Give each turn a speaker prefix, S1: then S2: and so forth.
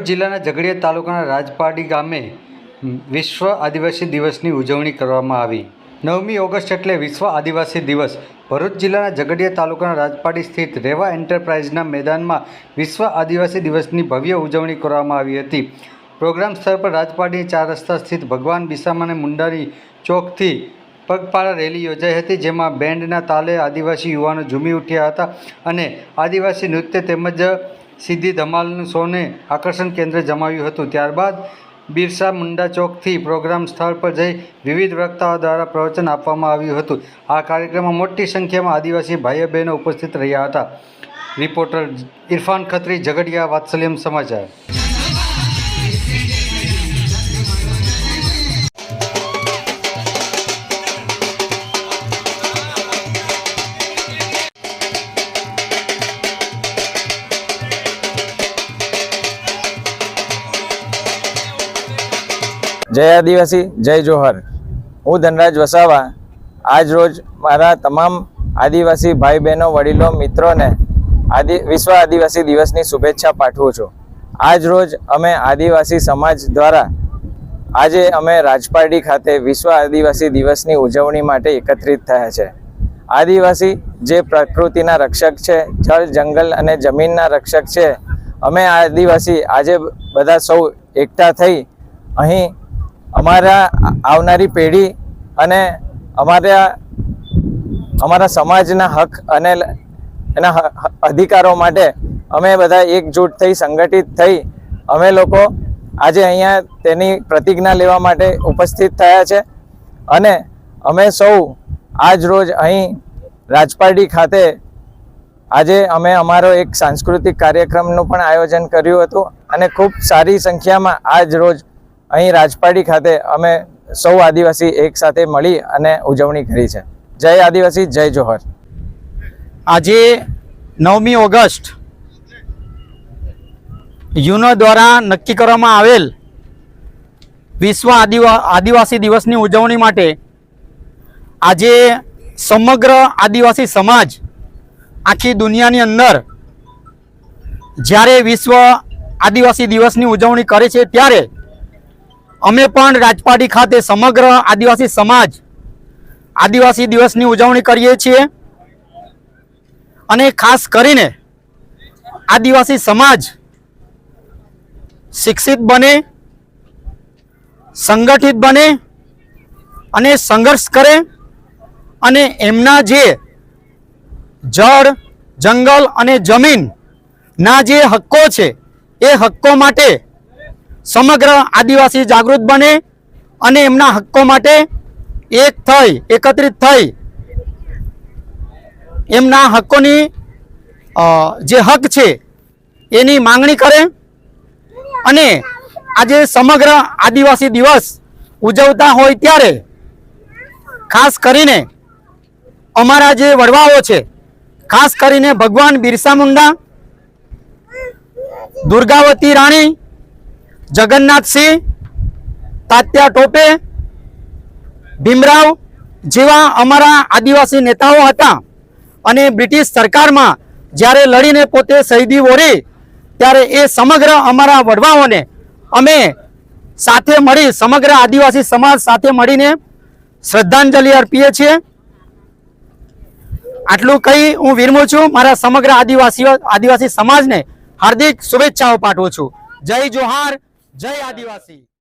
S1: ભરૂચ જિલ્લાના ઝઘડિયા તાલુકાના રાજપાડી ગામે વિશ્વ આદિવાસી દિવસની ઉજવણી કરવામાં આવી. નવમી ઓગસ્ટ એટલે વિશ્વ આદિવાસી દિવસ. ભરૂચ જિલ્લાના ઝઘડિયા તાલુકાના રાજપાડી સ્થિત રેવા એન્ટરપ્રાઇઝના મેદાનમાં વિશ્વ આદિવાસી દિવસની ભવ્ય ઉજવણી કરવામાં આવી હતી. પ્રોગ્રામ સ્થળ પર રાજપાડી ચાર રસ્તા સ્થિત ભગવાન બિસામાને મુંડાની ચોકથી પગપાળા રેલી યોજાઈ હતી, જેમાં બેન્ડના તાલે આદિવાસી યુવાનો ઝૂમી ઉઠ્યા હતા અને આદિવાસી નૃત્ય તેમજ સીધી ધમાલનું સોને આકર્ષણ કેન્દ્ર જમાવ્યું હતું. ત્યારબાદ બિરસા મુંડા ચોકથી પ્રોગ્રામ સ્થળ પર જઈ વિવિધ વક્તાઓ દ્વારા પ્રવચન આપવામાં આવ્યું હતું. આ કાર્યક્રમમાં મોટી સંખ્યામાં આદિવાસી ભાઈઓ બહેનો ઉપસ્થિત રહ્યા હતા. રિપોર્ટર ઇરફાન ખત્રી, ઝઘડિયા વાત્સલ્યમ સમાચાર.
S2: જય આદિવાસી, જય જોહર. હું ધનરાજ વસાવા. આજ રોજ મારા તમામ આદિવાસી ભાઈ બહેનો વડીલો, મિત્રોને આદિ, વિશ્વ આદિવાસી દિવસની શુભેચ્છા પાઠવું છું. આજ રોજ અમે આદિવાસી સમાજ દ્વારા આજે અમે રાજપારડી ખાતે વિશ્વ આદિવાસી દિવસની ઉજવણી માટે એકત્રિત થયા છે. આદિવાસી જે પ્રકૃતિના રક્ષક છે, જળ, જંગલ અને જમીનના રક્ષક છે, અમે આદિવાસી આજે બધા સૌ એકઠા થઈ અહીં અમારા આવનારી પેઢી અને અમારા અમારા સમાજના હક અને એના અધિકારો માટે અમે બધા એકજૂટ થઈ, સંગઠિત થઈ, અમે લોકો આજે અહીંયા તેની પ્રતિજ્ઞા લેવા માટે ઉપસ્થિત થયા છે. અને અમે સૌ આજ રોજ અહીં રાજપારડી ખાતે આજે અમે અમારો એક સાંસ્કૃતિક કાર્યક્રમનું પણ આયોજન કર્યું હતું. અને ખૂબ સારી સંખ્યામાં આજ રોજ અહીં રાજપાડી ખાતે અમે સૌ આદિવાસી એક સાથે મળી અને ઉજવણી કરી છે. જય આદિવાસી, જય જોહર.
S3: આજે નવમી ઓગસ્ટ યુનો દ્વારા નક્કી કરવામાં આવેલ વિશ્વ આદિવા, આદિવાસી દિવસની ઉજવણી માટે આજે સમગ્ર આદિવાસી સમાજ આખી દુનિયાની અંદર જ્યારે વિશ્વ આદિવાસી દિવસની ઉજવણી કરે છે ત્યારે અમે પણ રાજપાટી ખાતે સમગ્ર આદિવાસી સમાજ આદિવાસી દિવસની ઉજવણી કરીએ છીએ અને ખાસ કરીને આદિવાસી સમાજ શિક્ષિત બને, સંગઠિત બને અને સંઘર્ષ કરે અને એમના જે જળ, જંગલ અને જમીનના જે હક્કો છે એ હક્કો માટે સમગ્ર આદિવાસી જાગૃત બને અને એમના હક્કો માટે એક થઈ, એકત્રિત થઈ એમના હક્કોની જે હક છે એની માંગણી કરે અને આજે સમગ્ર આદિવાસી દિવસ ઉજવતા હોય ત્યારે ખાસ કરીને અમારા જે વડવાઓ છે, ખાસ કરીને ભગવાન બિરસા મુંડા, દુર્ગાવતી રાણી જગન્નાથસિંહ તાત્યા ટોપે, ભીમરાવ જેવા અમારા આદિવાસી નેતાઓ હતા અને બ્રિટિશ સરકારમાં જ્યારે લડીને પોતે શહીદી વોરી, ત્યારે એ સમગ્ર અમારા વડવાઓને અમે સાથે મળી, સમગ્ર આદિવાસી સમાજ સાથે મળીને શ્રદ્ધાંજલિ અર્પીએ છીએ. આટલું કહી હું વિરમું છું. મારા સમગ્ર આદિવાસીઓ, આદિવાસી સમાજને હાર્દિક શુભેચ્છાઓ પાઠવું છું. જય જોહાર. જય આદિવાસી.